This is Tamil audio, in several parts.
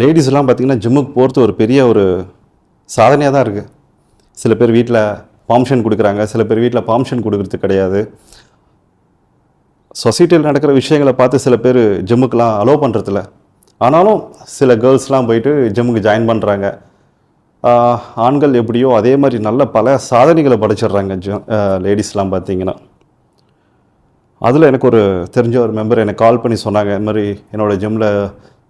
லேடிஸ்லாம் பார்த்திங்கன்னா ஜிம்முக்கு போகிறது ஒரு பெரிய ஒரு சாதனையாக தான் இருக்குது. சில பேர் வீட்டில் பாம்ஷன் கொடுக்குறாங்க சில பேர் வீட்டில் பாம்ஷன் கொடுக்கறது கிடையாது. சொசைட்டியில் நடக்கிற விஷயங்களை பார்த்து சில பேர் ஜிம்முக்கெலாம் அலோவ் பண்ணுறதில்ல ஆனாலும் சில கேர்ள்ஸ்லாம் போயிட்டு ஜிம்முக்கு ஜாயின் பண்ணுறாங்க ஆண்கள் எப்படியோ அதே மாதிரி நல்ல பல சாதனைகளை படைச்சிடுறாங்க ஜ லேடிஸ்லாம் பார்த்தீங்கன்னா. அதில் எனக்கு ஒரு தெரிஞ்ச ஒரு மெம்பர் எனக்கு கால் பண்ணி சொன்னாங்க இந்த மாதிரி என்னோடய ஜிம்மில்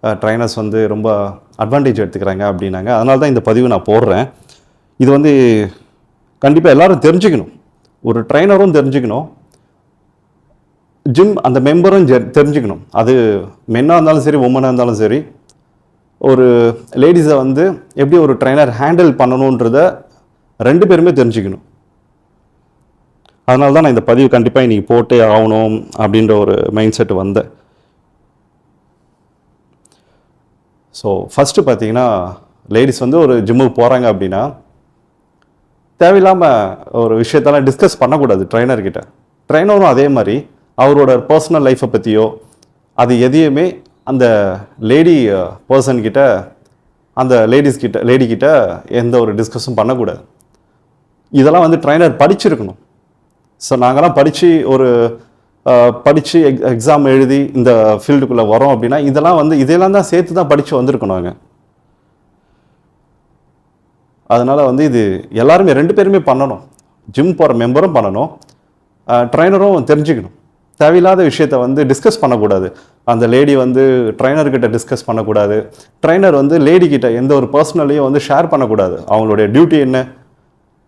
ட்ரைனர்ஸ் வந்து ரொம்ப அட்வான்டேஜ் எடுத்துக்கிறாங்க அப்படின்னாங்க. அதனால தான் இந்த பதிவு நான் போடுறேன். இது வந்து கண்டிப்பாக எல்லோரும் தெரிஞ்சுக்கணும். ஒரு ட்ரைனரும் தெரிஞ்சுக்கணும். ஜிம் அந்த மெம்பரும் ஜெ- தெரிஞ்சுக்கணும். அது மென்னாக இருந்தாலும் சரி உமனாக இருந்தாலும் சரி ஒரு லேடிஸை வந்து எப்படி ஒரு ட்ரைனர் ஹேண்டில் பண்ணணுன்றத ரெண்டு பேருமே தெரிஞ்சுக்கணும். அதனால தான் நான் இந்த பதிவு கண்டிப்பாக இன்றைக்கி போட்டே ஆகணும் அப்படின்ற ஒரு மைண்ட் செட் வந்தேன். ஸோ ஃபஸ்ட்டு பார்த்தீங்கன்னா லேடிஸ் வந்து ஒரு ஜிம்முக்கு போகிறாங்க அப்படின்னா தேவையில்லாமல் ஒரு விஷயத்தெல்லாம் டிஸ்கஸ் பண்ணக்கூடாது ட்ரைனர்கிட்ட ட்ரைனரும் அதே மாதிரி அவரோட பர்சனல் லைஃப்பை பற்றியோ அது எதையுமே அந்த லேடி பர்சன்கிட்ட அந்த லேடிஸ் கிட்ட லேடி கிட்ட எந்த ஒரு டிஸ்கஸும் பண்ணக்கூடாது. இதெல்லாம் வந்து ட்ரைனர் படிச்சிருக்கணும். ஸோ நாங்களாம் படித்து ஒரு படித்து எக் எக்ஸாம் எழுதி இந்த ஃபீல்டுக்குள்ளே வரோம் அப்படின்னா இதெல்லாம் வந்து இதெல்லாம் தான் சேர்த்து தான் படித்து வந்திருக்கணும் நாங்கள் அதனால் வந்து இது எல்லாருமே ரெண்டு பேருமே பண்ணணும். ஜிம் போகிற மெம்பரும் பண்ணணும். ட்ரைனரும் தெரிஞ்சுக்கணும். தேவையில்லாத விஷயத்த வந்து டிஸ்கஸ் பண்ணக்கூடாது. அந்த லேடி வந்து ட்ரைனர்கிட்ட டிஸ்கஸ் பண்ணக்கூடாது. ட்ரைனர் வந்து லேடி எந்த ஒரு பர்சனலையும் வந்து ஷேர் பண்ணக்கூடாது. அவங்களுடைய டியூட்டி என்ன?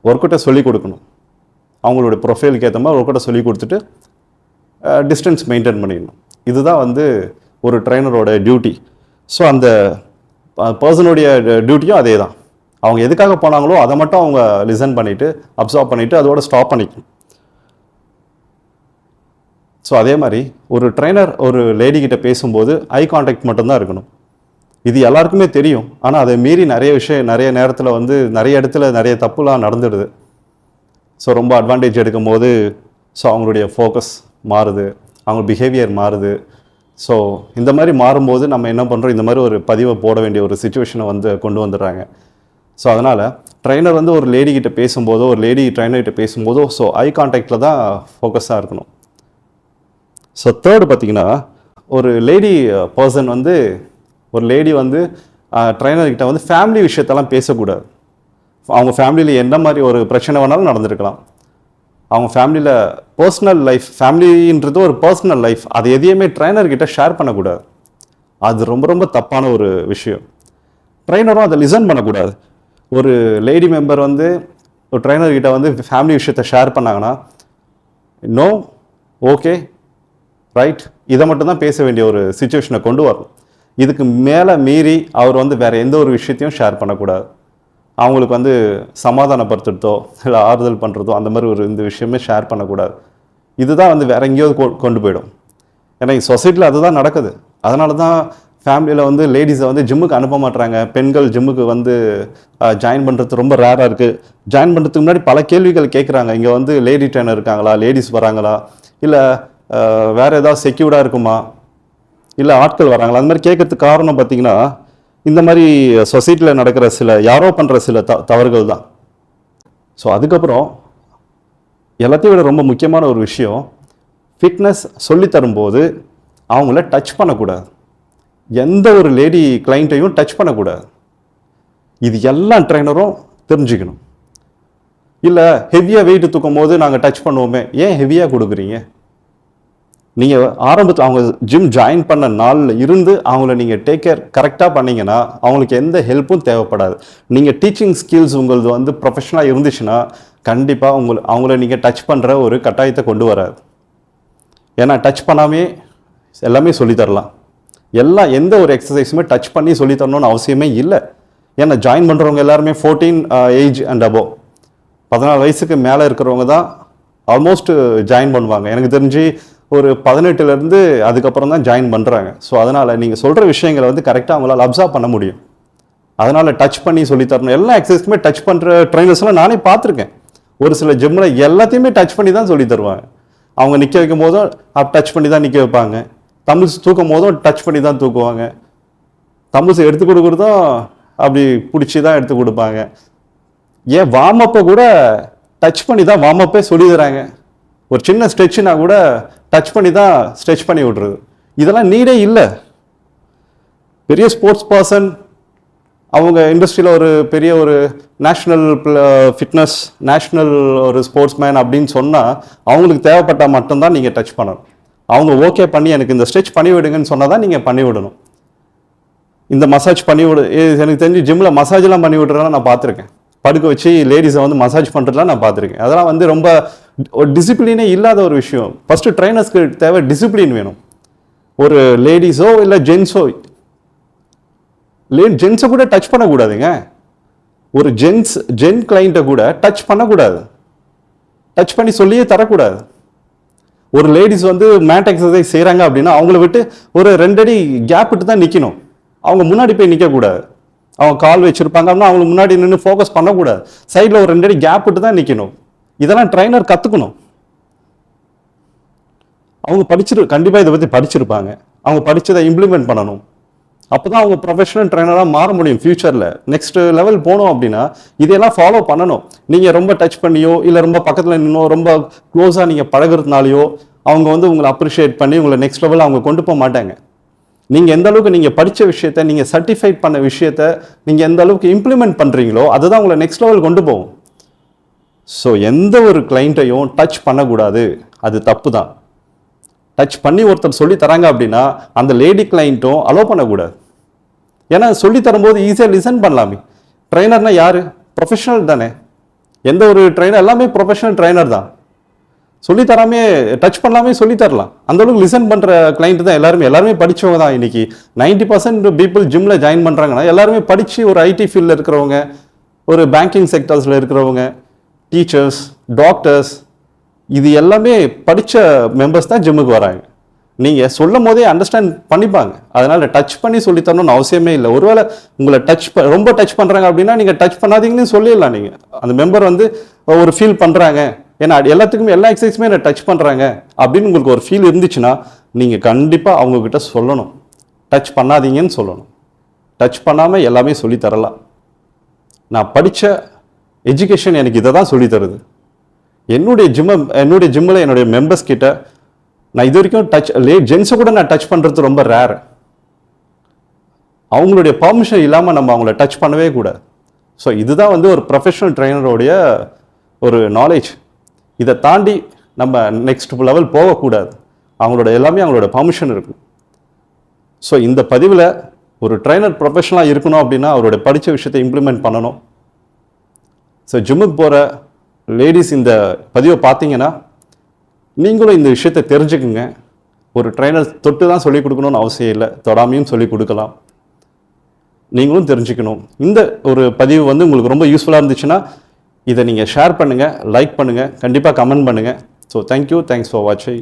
ஒர்க்கிட்ட சொல்லிக் கொடுக்கணும். அவங்களுடைய ப்ரொஃபைலுக்கு ஏற்ற மாதிரி ஒர்க்கிட்ட சொல்லி கொடுத்துட்டு டிஸ்டன்ஸ் மெயின்டைன் பண்ணிடணும். இதுதான் வந்து ஒரு ட்ரைனரோட டியூட்டி ஸோ அந்த பர்சனுடைய டியூட்டியும் அதே தான் அவங்க எதுக்காக போனாங்களோ அதை மட்டும் அவங்க லிசன் பண்ணிவிட்டு அப்சர்வ் பண்ணிவிட்டு அதோட ஸ்டாப் பண்ணிக்கணும். ஸோ அதே மாதிரி ஒரு ட்ரைனர் ஒரு லேடி பேசும்போது ஐ கான்டாக்ட் மட்டும்தான் இருக்கணும். இது எல்லாருக்குமே தெரியும். ஆனால் அதை மீறி நிறைய விஷயம் நிறைய நேரத்தில் வந்து நிறைய இடத்துல நிறைய தப்புலாம் நடந்துடுது. ஸோ ரொம்ப அட்வான்டேஜ் எடுக்கும் போது ஸோ அவங்களுடைய ஃபோக்கஸ் மாறுது அவங்க பிஹேவியர் மாறுது. ஸோ இந்த மாதிரி மாறும்போது நம்ம என்ன பண்ணுறோம் இந்த மாதிரி ஒரு பதிவை போட வேண்டிய ஒரு சுச்சுவேஷனை வந்து கொண்டு வந்துடுறாங்க. ஸோ அதனால் ட்ரைனர் வந்து ஒரு லேடிக்கிட்ட பேசும்போதோ ஒரு லேடி ட்ரைனர்கிட்ட பேசும்போதோ ஸோ ஐ கான்டாக்டில் தான் ஃபோக்கஸாக இருக்கணும். ஸோ தேர்டு பார்த்தீங்கன்னா ஒரு லேடி பர்சன் வந்து ஒரு லேடி வந்து ட்ரைனர்கிட்ட வந்து ஃபேமிலி விஷயத்தெல்லாம் பேசக்கூடாது. அவங்க ஃபேமிலியில் என்ன மாதிரி ஒரு பிரச்சனை வேணாலும் நடந்திருக்கலாம். அவங்க ஃபேமிலியில் பர்சனல் லைஃப் ஃபேமிலின்றது ஒரு பர்சனல் லைஃப் அது எதையுமே ட்ரைனர்கிட்ட ஷேர் பண்ணக்கூடாது. அது ரொம்ப ரொம்ப தப்பான ஒரு விஷயம். ட்ரைனரும் அதை லிசன் பண்ணக்கூடாது. ஒரு லேடி மெம்பர் வந்து ஒரு ட்ரைனர்கிட்ட வந்து ஃபேமிலி விஷயத்தை ஷேர் பண்ணாங்கன்னா நோ ஓகே ரைட் இதை மட்டும்தான் பேச வேண்டிய ஒரு சுச்சுவேஷனை கொண்டு வரணும். இதுக்கு மேலே மீறி அவர் வந்து வேறு எந்த ஒரு விஷயத்தையும் ஷேர் பண்ணக்கூடாது. அவங்களுக்கு வந்து சமாதானப்படுத்துறதோ இல்லை ஆறுதல் பண்ணுறதோ அந்த மாதிரி ஒரு இந்த விஷயமே ஷேர் பண்ணக்கூடாது. இதுதான் வந்து வேற எங்கேயோ கொ- கொண்டு போயிடும். ஏன்னா சொசைட்டியில் அதுதான் நடக்குது. அதனால தான் ஃபேமிலியில் வந்து லேடிஸை வந்து ஜிம்முக்கு அனுப்ப மாட்டுறாங்க பெண்கள் ஜிம்முக்கு வந்து ஜாயின் பண்ணுறது ரொம்ப ரேராக இருக்குது ஜாயின் பண்ணுறதுக்கு முன்னாடி பல கேள்விகள் கேட்குறாங்க இங்கே வந்து லேடி ட்ரெயினர் இருக்காங்களா? லேடிஸ் வராங்களா? இல்லை வேறு ஏதாவது செக்யூர்டாக இருக்குமா? இல்லை ஆட்கள் வராங்களா? அந்த மாதிரி கேட்கறதுக்கு காரணம் பார்த்திங்கன்னா இந்த மாதிரி சொசைட்டியில் நடக்கிற சில யாரோ பண்ணுற சில த தவறுகள் தான். ஸோ அதுக்கப்புறம் எல்லாத்தையும் விட ரொம்ப முக்கியமான ஒரு விஷயம் ஃபிட்னஸ் சொல்லி தரும்போது அவங்கள டச் பண்ணக்கூடாது. எந்த ஒரு லேடி கிளைண்ட்டையும் டச் பண்ணக்கூடாது. இது எல்லா ட்ரைனரும் தெரிஞ்சுக்கணும். இல்லை ஹெவியாக வெயிட் தூக்கும் போது நாங்கள் டச் பண்ணுவோமே ஏன் ஹெவியாக கொடுக்குறீங்க? நீங்கள் ஆரம்பத்தில் அவங்க ஜிம் ஜாயின் பண்ண நாளில் இருந்து அவங்கள நீங்கள் டேக் கேர் கரெக்டாக பண்ணிங்கன்னா அவங்களுக்கு எந்த ஹெல்ப்பும் தேவைப்படாது. நீங்கள் டீச்சிங் ஸ்கில்ஸ் உங்களது வந்து ப்ரொஃபஷனாக இருந்துச்சுன்னா கண்டிப்பாக உங்களை அவங்கள நீங்கள் டச் பண்ணுற ஒரு கட்டாயத்தை கொண்டு வராது. ஏன்னா டச் பண்ணாமே எல்லாமே சொல்லித்தரலாம் எல்லாம் எந்த ஒரு எக்ஸசைஸுமே டச் பண்ணி சொல்லித்தரணும்னு அவசியமே இல்லை. ஏன்னா ஜாயின் பண்ணுறவங்க எல்லாருமே ஃபோர்டீன் ஏஜ் அண்ட் அபோவ் பதினாலு வயசுக்கு மேலே இருக்கிறவங்க தான் ஆல்மோஸ்ட் ஜாயின் பண்ணுவாங்க. எனக்கு தெரிஞ்சு ஒரு பதினெட்டுலேருந்து அதுக்கப்புறம் தான் ஜாயின் பண்ணுறாங்க ஸோ அதனால் நீங்கள் சொல்கிற விஷயங்களை வந்து கரெக்டாக அவங்களால் அப்சர்வ் பண்ண முடியும். அதனால் டச் பண்ணி சொல்லித்தரணும் எல்லா எக்ஸசைஸுமே டச் பண்ணுற ட்ரைனர்ஸ்லாம் நானே பார்த்துருக்கேன். ஒரு சில ஜிம்மில் எல்லாத்தையுமே டச் பண்ணி தான் சொல்லித் தருவாங்க. அவங்க நிற்க வைக்கும் போதும் டச் பண்ணி தான் நிற்க வைப்பாங்க. தமிழ்ஸ் தூக்கும் போதும் டச் பண்ணி தான் தூக்குவாங்க. தமிழ்ஸ் எடுத்து கொடுக்குறதும் அப்படி பிடிச்சி தான் எடுத்து கொடுப்பாங்க. ஏன் வார்மப்பை கூட டச் பண்ணி தான் வார்மப்பே சொல்லி தராங்க. ஒரு சின்ன ஸ்ட்ரெச்சுனா கூட டச் பண்ணி தான் ஸ்ட்ரெச் பண்ணி விட்றது. இதெல்லாம் நீடே இல்லை. பெரிய ஸ்போர்ட்ஸ் பர்சன் அவங்க இண்டஸ்ட்ரியில் ஒரு பெரிய ஒரு நேஷ்னல் ஃபிட்னஸ் நேஷ்னல் ஒரு ஸ்போர்ட்ஸ் மேன் அப்படின்னு சொன்னால் அவங்களுக்கு தேவைப்பட்டால் மட்டும்தான் நீங்கள் டச் பண்ணணும். அவங்க ஓகே பண்ணி எனக்கு இந்த ஸ்ட்ரெச் பண்ணி விடுங்கன்னு சொன்னால் தான் நீங்கள் பண்ணி விடணும். இந்த மசாஜ் பண்ணி விடு எனக்கு தெரிஞ்சு ஜிம்மில் மசாஜ்லாம் பண்ணி விட்றதெல்லாம் நான் பார்த்துருக்கேன். படுக்க வச்சு லேடிஸை வந்து மசாஜ் பண்ணுறதுலாம் நான் பார்த்துருக்கேன். அதெல்லாம் வந்து ரொம்ப ஒரு டிசிப்ளினே இல்லாத ஒரு விஷயம். ஃபஸ்ட்டு ட்ரைனர்ஸ்க்கு தேவை டிசிப்ளின் வேணும். ஒரு லேடிஸோ இல்லை ஜென்ஸோ லே ஜென்ஸை கூட டச் பண்ணக்கூடாதுங்க. ஒரு ஜென்ஸ் ஜென் கிளைண்ட்டை கூட டச் பண்ணக்கூடாது. டச் பண்ணி சொல்லியே தரக்கூடாது. ஒரு லேடிஸ் வந்து மேட் எக்ஸசைஸ் செய்கிறாங்க அப்படின்னா அவங்கள விட்டு ஒரு ரெண்டடி கேப் விட்டு தான் நிற்கணும் அவங்க முன்னாடி போய் நிற்கக்கூடாது அவங்க கால் வச்சுருப்பாங்க அப்படின்னா அவங்களுக்கு முன்னாடி நின்று ஃபோக்கஸ் பண்ணக்கூடாது. சைடில் ஒரு ரெண்டு அடி கேப் விட்டு தான் நிற்கணும் இதெல்லாம் ட்ரைனர் கற்றுக்கணும் அவங்க படிச்சிரு கண்டிப்பாக இதை பற்றி படிச்சிருப்பாங்க. அவங்க படித்ததை இம்ப்ளிமெண்ட் பண்ணணும். அப்போ தான் அவங்க ப்ரொஃபஷனல் ட்ரைனராக மாற முடியும் ஃப்யூச்சரில் நெக்ஸ்ட் லெவல் போனோம் அப்படின்னா இதையெல்லாம் ஃபாலோ பண்ணணும். நீங்கள் ரொம்ப டச் பண்ணியோ இல்லை ரொம்ப பக்கத்தில் நின்னோ ரொம்ப க்ளோஸாக நீங்கள் பழகுறதுனாலையோ அவங்க வந்து உங்களை அப்ரிஷியேட் பண்ணி உங்களை நெக்ஸ்ட் லெவல் அவங்க கொண்டு போக மாட்டாங்க. நீங்கள் எந்த அளவுக்கு நீங்கள் படித்த விஷயத்த நீங்கள் சர்டிஃபைட் பண்ண விஷயத்த நீங்கள் எந்த அளவுக்கு இம்ப்ளிமெண்ட் பண்ணுறீங்களோ அதுதான் உங்களை நெக்ஸ்ட் லெவல் கொண்டு போகும். ஸோ எந்த ஒரு கிளைண்ட்டையும் டச் பண்ணக்கூடாது. அது தப்பு தான் டச் பண்ணி ஒருத்தர் சொல்லி தராங்க அப்படின்னா அந்த லேடி கிளைண்ட்டும் அலோவ் பண்ணக்கூடாது. ஏன்னா சொல்லி தரும்போது ஈஸியாக லிசன் பண்ணலாமே. ட்ரைனர்னால் யார்? ப்ரொஃபஷனல் தானே. எந்த ஒரு ட்ரைனர் எல்லாமே ப்ரொஃபஷனல் ட்ரைனர் தான். சொல்லி தராமே டச் பண்ணலாமே சொல்லி தரலாம் அந்த அளவுக்கு லிசன் பண்ணுற கிளைண்ட் தான் எல்லாருமே. எல்லாருமே படித்தவங்க தான் இன்னைக்கு. நைன்டி பர்சன்ட் பீப்புள் ஜிம்மில் ஜாயின் பண்ணுறாங்கன்னா எல்லாருமே படித்து ஒரு ஐடி ஃபீல்டில் இருக்கிறவங்க ஒரு பேங்கிங் செக்டர்ஸில் இருக்கிறவங்க டீச்சர்ஸ் டாக்டர்ஸ் இது எல்லாமே படித்த மெம்பர்ஸ் தான் ஜிம்முக்கு வராங்க. நீங்கள் சொல்லும் போதே அண்டர்ஸ்டாண்ட் பண்ணிப்பாங்க. அதனால் டச் பண்ணி சொல்லித்தரணும்னு அவசியமே இல்லை. ஒருவேளை உங்களை டச் ப ரொம்ப டச் பண்ணுறாங்க அப்படின்னா நீங்கள் டச் பண்ணாதீங்கன்னு சொல்லிடலாம் நீங்கள் அந்த மெம்பர் வந்து ஒரு ஃபீல் பண்ணுறாங்க ஏன்னா எல்லாத்துக்குமே எல்லா எக்ஸசைஸுமே என்ன டச் பண்ணுறாங்க அப்படின்னு உங்களுக்கு ஒரு ஃபீல் இருந்துச்சுன்னா நீங்கள் கண்டிப்பாக அவங்கக்கிட்ட சொல்லணும். டச் பண்ணாதீங்கன்னு சொல்லணும். டச் பண்ணாமல் எல்லாமே சொல்லி தரலாம். நான் படித்த எஜுகேஷன் எனக்கு இதை தான் சொல்லித்தருது என்னுடைய ஜிம்மை என்னுடைய ஜிம்மில் என்னுடைய மெம்பர்ஸ் கிட்ட நான் இது வரைக்கும் டச் லே ஜென்ஸை கூட நான் டச் பண்ணுறது ரொம்ப ரேர் அவங்களுடைய பர்மிஷன் இல்லாமல் நம்ம அவங்கள டச் பண்ணவே கூடாது. ஸோ இதுதான் வந்து ஒரு ப்ரொஃபஷனல் ட்ரைனருடைய ஒரு நாலேஜ் இதை தாண்டி நம்ம நெக்ஸ்ட் லெவல் போகக்கூடாது. அவங்களோட எல்லாமே அவங்களோட பர்மிஷன் இருக்கும். ஸோ இந்த பதிவில் ஒரு ட்ரைனர் ப்ரொஃபஷனலாக இருக்கணும் அப்படின்னா அவரோட படித்த விஷயத்தை இம்ப்ளிமெண்ட் பண்ணணும். ஸோ ஜிம்முக்கு போகிற லேடிஸ் இந்த பதிவை பார்த்தீங்கன்னா நீங்களும் இந்த விஷயத்தை தெரிஞ்சுக்குங்க. ஒரு ட்ரைனர் தொட்டு தான் சொல்லிக் கொடுக்கணும்னு அவசியம் இல்லை. தொடாமையும் சொல்லிக் கொடுக்கலாம். நீங்களும் தெரிஞ்சுக்கணும். இந்த ஒரு பதிவு வந்து உங்களுக்கு ரொம்ப யூஸ்ஃபுல்லாக இருந்துச்சுன்னா இதை நீங்கள் ஷேர் பண்ணுங்கள் லைக் பண்ணுங்கள் கண்டிப்பாக கமெண்ட் பண்ணுங்கள் ஸோ தேங்க்யூ தேங்க்ஸ் ஃபார் வாட்சிங்